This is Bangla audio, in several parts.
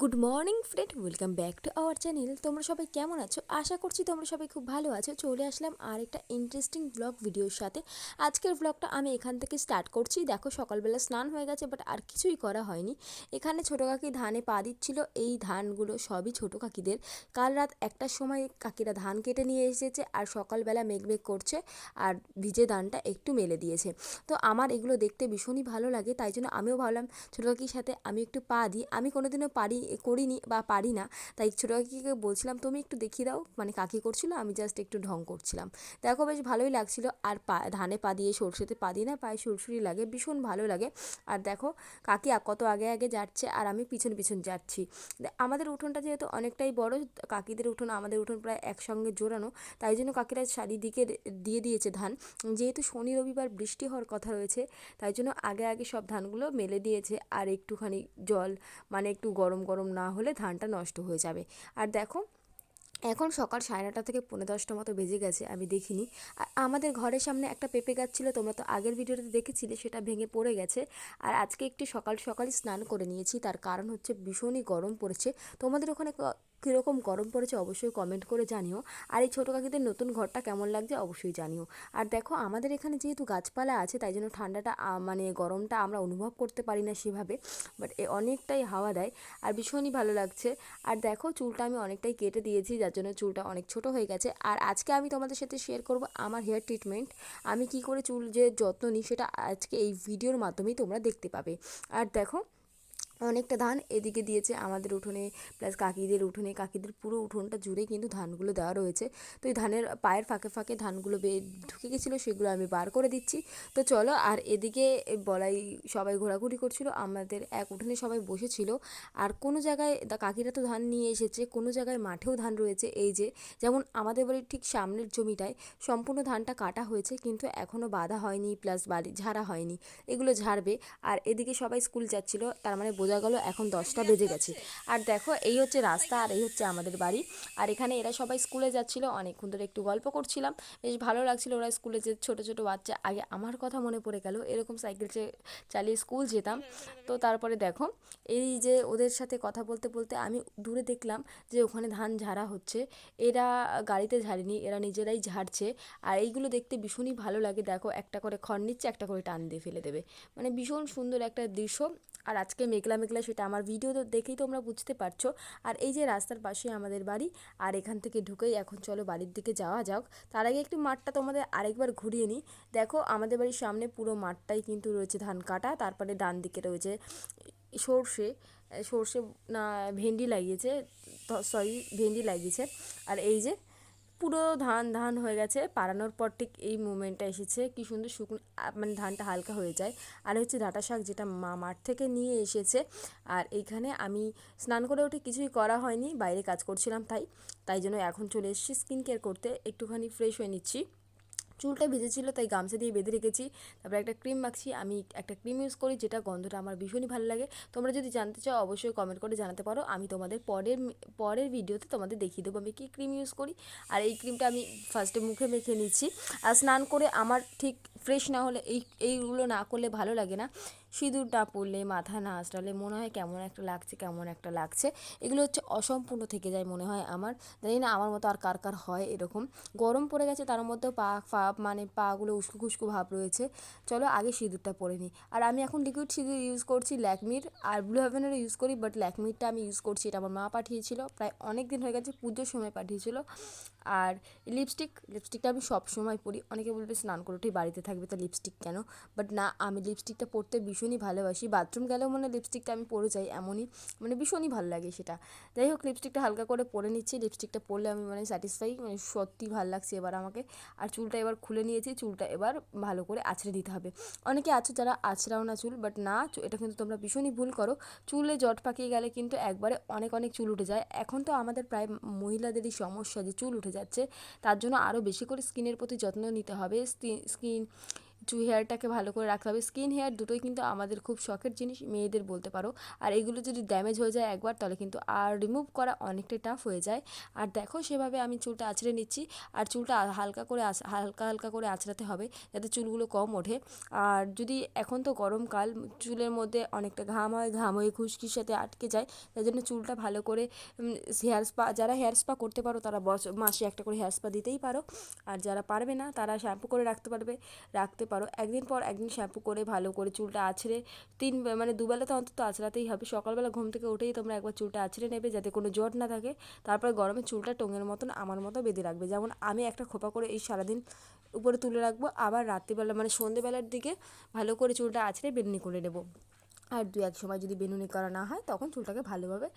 Good morning friend welcome back to our channel তোমরা সবাই কেমন আছো? আশা করছি তোমরা সবাই খুব ভালো আছো। চলে আসলাম আর একটা ইন্টারেস্টিং ব্লগ ভিডিওর সাথে। আজকের ব্লগটা আমি এখান থেকে স্টার্ট করছি। দেখো, সকালবেলা স্নান হয়ে গেছে বাট আর কিছুই করা হয়নি। এখানে ছোটো কাকি ধানে পা দিচ্ছিল। এই ধানগুলো সবই ছোটো কাকিদের। কাল রাত একটার সময় কাকিরা ধান কেটে নিয়ে এসেছে, আর সকালবেলা মেঘ মেঘ করছে, আর ভিজে ধানটা একটু মেলে দিয়েছে। তো আমার এগুলো দেখতে ভীষণই ভালো লাগে, তাই জন্য আমিও ভাবলাম ছোটো কাকির সাথে আমি একটু পা দিই। আমি কোনোদিনও পারি করিনি বা পারি না। তাই ছোটো কাকিকে বলছিলাম, তুমি একটু দেখিয়ে দাও। মানে কাকি করছিল, আমি জাস্ট একটু ঢং করছিলাম। দেখো বেশ ভালোই লাগছিল। আর পা, ধানে পা দিয়ে সরষেতে পা দিই না, পায়ে সুরসুরি লাগে, ভীষণ ভালো লাগে। আর দেখো, কাকি কত আগে আগে যাচ্ছে, আর আমি পিছন পিছন যাচ্ছি। আমাদের উঠোনটা যেহেতু অনেকটাই বড়, কাকিদের উঠোন, আমাদের উঠোন প্রায় একসঙ্গে জোড়ানো। তাই জন্য কাকিরা চারিদিকে দিয়ে দিয়েছে ধান। যেহেতু শনি, রবিবার বৃষ্টি হওয়ার কথা রয়েছে, তাই জন্য আগে আগে সব ধানগুলো মেলে দিয়েছে। আর একটুখানি জল মানে একটু গরম গরম না হলে ধানটা নষ্ট হয়ে যাবে। আর দেখো, এখন সকাল সাড়ে নটা থেকে পনেরো দশটা মতো বেজে গেছে, আমি দেখিনি। আর আমাদের ঘরের সামনে একটা পেঁপে গাছ ছিল, তোমরা তো আগের ভিডিওতে দেখেছিলে, সেটা ভেঙে পড়ে গেছে। আর আজকে একটু সকাল সকালই স্নান করে নিয়েছি, তার কারণ হচ্ছে ভীষণই গরম পড়েছে। তোমাদের ওখানে কীরকম গরম পড়েছে অবশ্যই কমেন্ট করে জানিও। আর এই ছোটো কাকিদের নতুন ঘরটা কেমন লাগছে অবশ্যই জানিও। আর দেখো, আমাদের এখানে যেহেতু গাছপালা আছে, তাই জন্য ঠান্ডাটা মানে গরমটা আমরা অনুভব করতে পারি না সেভাবে। বাট এ অনেকটাই হাওয়া দেয় আর ভীষণই ভালো লাগছে। আর দেখো, চুলটা আমি অনেকটাই কেটে দিয়েছি, যার জন্য চুলটা অনেক ছোট হয়ে গেছে। আর আজকে আমি তোমাদের সাথে শেয়ার করব আমার হেয়ার ট্রিটমেন্ট আমি কি করে চুল যে যত্ন নিই, সেটা আজকে এই ভিডিওর মাধ্যমেই তোমরা দেখতে পাবে। আর দেখো অনেকটা ধান এদিকে দিয়েছে আমাদের উঠোনে প্লাস কাকিদের উঠোনে, কাকিদের পুরো উঠোনটা জুড়ে কিন্তু ধানগুলো দেওয়া রয়েছে। তো এই ধানের পায়ের ফাঁকে ফাঁকে ধানগুলো বে ঢুকে গেছিল, সেগুলো আমি বার করে দিচ্ছি। তো চলো, আর এদিকে বলাই সবাই ঘোরাঘুরি করছিল, আমাদের এক উঠোনে সবাই বসেছিল। আর কোনো জায়গায় কাকিরা তো ধান নিয়ে এসেছে, কোনো জায়গায় মাঠেও ধান রয়েছে। এই যে, যেমন আমাদের বাড়ির ঠিক সামনের জমিটায় সম্পূর্ণ ধানটা কাটা হয়েছে, কিন্তু এখনও বাঁধা হয়নি প্লাস বাড়ি ঝাড়া হয়নি। এগুলো ঝাড়বে। আর এদিকে সবাই স্কুল যাচ্ছিল, তার মানে বোঝা গেল এখন দশটা বেজে গেছে। আর দেখো, এই হচ্ছে রাস্তা আর এই হচ্ছে আমাদের বাড়ি। আর এখানে এরা সবাই স্কুলে যাচ্ছিল, অনেকক্ষণ ধরে একটু গল্প করছিলাম। বেশ ভালো লাগছিল ওরা স্কুলে যে ছোট ছোট বাচ্চা। আগে আমার কথা মনে পড়ে গেল, এরকম সাইকেল চালিয়ে স্কুল যেতাম। তো তারপরে দেখো, এই যে ওদের সাথে কথা বলতে বলতে আমি দূরে দেখলাম যে ওখানে ধান ঝাড়া হচ্ছে। এরা গাড়িতে ঝাড়েনি, এরা নিজেরাই ঝাড়ছে। আর এইগুলো দেখতে ভীষণই ভালো লাগে। দেখো, একটা করে খড় নিচ্ছে, একটা করে টান দিয়ে ফেলে দেবে। মানে ভীষণ সুন্দর একটা দৃশ্য। আর আজকে মেঘলা মেঘলা সেটা আমার ভিডিও তো দেখেই তোমরা বুঝতে পারছ। আর এই যে রাস্তার পাশে আমাদের বাড়ি, আর এখান থেকে ঢুকেই এখন চলো বাড়ির দিকে যাওয়া যাক। তার আগে একটু মাঠটা তোমাদের আরেকবার ঘুরিয়ে নিই। দেখো, আমাদের বাড়ির সামনে পুরো মাঠটাই কিন্তু রয়েছে ধান কাটা, তারপরে ডান দিকে রয়েছে সর্ষে সর্ষে না, ভেন্ডি লাগিয়েছে সরি ভেন্ডি লাগিয়েছে। আর এই যে পুরো ধান ধান হয়ে গেছে। পাড়ানোর পর ঠিক এই মুমেন্টটা এসেছে। কি সুন্দর শুকনো মানে ধানটা হালকা হয়ে যায়। আর হচ্ছে ডাঁটা শাক যেটা মা, মাঠ থেকে নিয়ে এসেছে। আর এইখানে আমি স্নান করে উঠে কিছুই করা হয়নি। বাইরে কাজ করছিলাম তাই তাই জন্য এখন চলে এসেছি স্কিন কেয়ার করতে। একটুখানি ফ্রেশ হয়ে নিচ্ছি। চুলটা ভিজেছিল, তাই গামছা দিয়ে বেঁধে রেখেছি। তারপরে একটা ক্রিম মাখছি, আমি একটা ক্রিম ইউজ করি, যেটা গন্ধটা আমার ভীষণই ভালো লাগে। তোমরা যদি জানতে চাও, অবশ্যই কমেন্ট করে জানাতে পারো। আমি তোমাদের পরের পরের ভিডিওতে তোমাদের দেখিয়ে দেবো আমি কী ক্রিম ইউজ করি। আর এই ক্রিমটা আমি ফার্স্টে মুখে মেখে নিচ্ছি। আর স্নান করে আমার ঠিক ফ্রেশ না হলে এই, এইগুলো না করলে ভালো লাগে না। সিঁদুর না পরলে মাথা না আঁচড়ালে মনে হয় কেমন একটা লাগছে, কেমন একটা লাগছে। এগুলো হচ্ছে অসম্পূর্ণ থেকে যায় মনে হয় আমার। জানি না আমার মতো আর কার কার হয় এরকম। গরম পড়ে গেছে, তার মধ্যেও পা পা মানে পাগুলো উস্কু খুস্কু ভাব রয়েছে। চলো আগে সিঁদুরটা পরে নিই আর আমি এখন লিকুইড সিঁদুর ইউজ করছি, ল্যাকমির। আর ব্লু হেভেনেরও ইউজ করি বাট ল্যাকমিরটা আমি ইউজ করছি, এটা আমার মা পাঠিয়েছিল। প্রায় অনেক দিন হয়ে গেছে, পুজোর সময় পাঠিয়েছিল। আর লিপস্টিক লিপস্টিকটা আমি সব সময় পরি। অনেকে বলবে, স্নান করে উঠেই বাড়িতে থাকবে তা লিপস্টিক কেন? বাট না, আমি লিপস্টিকটা পরতে ভীষণই ভালোবাসি। বাথরুম গেলেও মানে লিপস্টিকটা আমি পরে যাই এমনই মানে ভীষণই ভালো লাগে সেটা। যাই হোক লিপস্টিকটা হালকা করে পরে নিচ্ছি। লিপস্টিকটা পরলে আমি মানে স্যাটিসফাই মানে সত্যি ভালো লাগছে এবার আমাকে। আর চুলটা এবার খুলে নিয়েছি, চুলটা এবার ভালো করে আছড়ে দিতে হবে। অনেকে আছে যারা আছড়াও না চুল বাট না এটা কিন্তু তোমরা ভীষণই ভুল করো। চুলে জট পাকিয়ে গেলে কিন্তু একবারে অনেক অনেক চুল উঠে যায়। এখন তো আমাদের প্রায় মহিলাদেরই সমস্যা যে চুল উঠে যাচ্ছে। তার জন্য আরও বেশি করে স্কিনের প্রতি যত্ন নিতে হবে। স্কিন চু হেয়ারটাকে ভালো করে রাখতে হবে। স্কিন হেয়ার দুটোই কিন্তু আমাদের খুব শখের জিনিস, মেয়েদের বলতে পারো। আর এগুলো যদি ড্যামেজ হয়ে যায় একবার, তাহলে কিন্তু আর রিমুভ করা অনেকটাই টাফ হয়ে যায়। আর দেখো সেভাবে আমি চুলটা আঁচড়ে নিচ্ছি। আর চুলটা হালকা করে হালকা হালকা করে আঁচড়াতে হবে যাতে চুলগুলো কম ওঠে। আর যদি এখন তো গরমকাল, চুলের মধ্যে অনেকটা ঘাম হয়, ঘাম হয়ে খুশকির সাথে আটকে যায়, তাই জন্য চুলটা ভালো করে হেয়ার স্পা যারা হেয়ার স্পা করতে পারো, তারা বছর মাসে একটা করে হেয়ার স্পা দিতেই পারো। আর যারা পারবে না, তারা শ্যাম্পু করে রাখতে পারবে, রাখতে পারো। একদিন পর একদিন শ্যাম্পু করে, ভালো করে চুলটা আছড়ে, তিন মানে দুবেলা তো অন্তত আছড়াতেই হবে। সকালবেলা ঘুম থেকে উঠেই তোমরা একবার চুলটা আছড়ে নেবে যাতে কোনো জট না থাকে। তারপর গরমে চুলটা টোঙের মতন, আমার মতো বেঁধে রাখবে। যেমন আমি একটা খোপা করে এই সারাদিন উপরে তুলে রাখব, আবার রাত্রিবেলা মানে সন্ধেবেলার দিকে ভালো করে চুলটা আছড়ে বেনুনি করে নেব। আর দু এক সময় যদি বেনুনি করা না হয়, তখন চুলটাকে ভালোভাবে,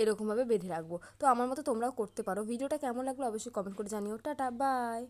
এরকমভাবে বেঁধে রাখব। তো আমার মতো তোমরাও করতে পারো। ভিডিওটা কেমন লাগল অবশ্যই কমেন্ট করে জানিও। Tata bye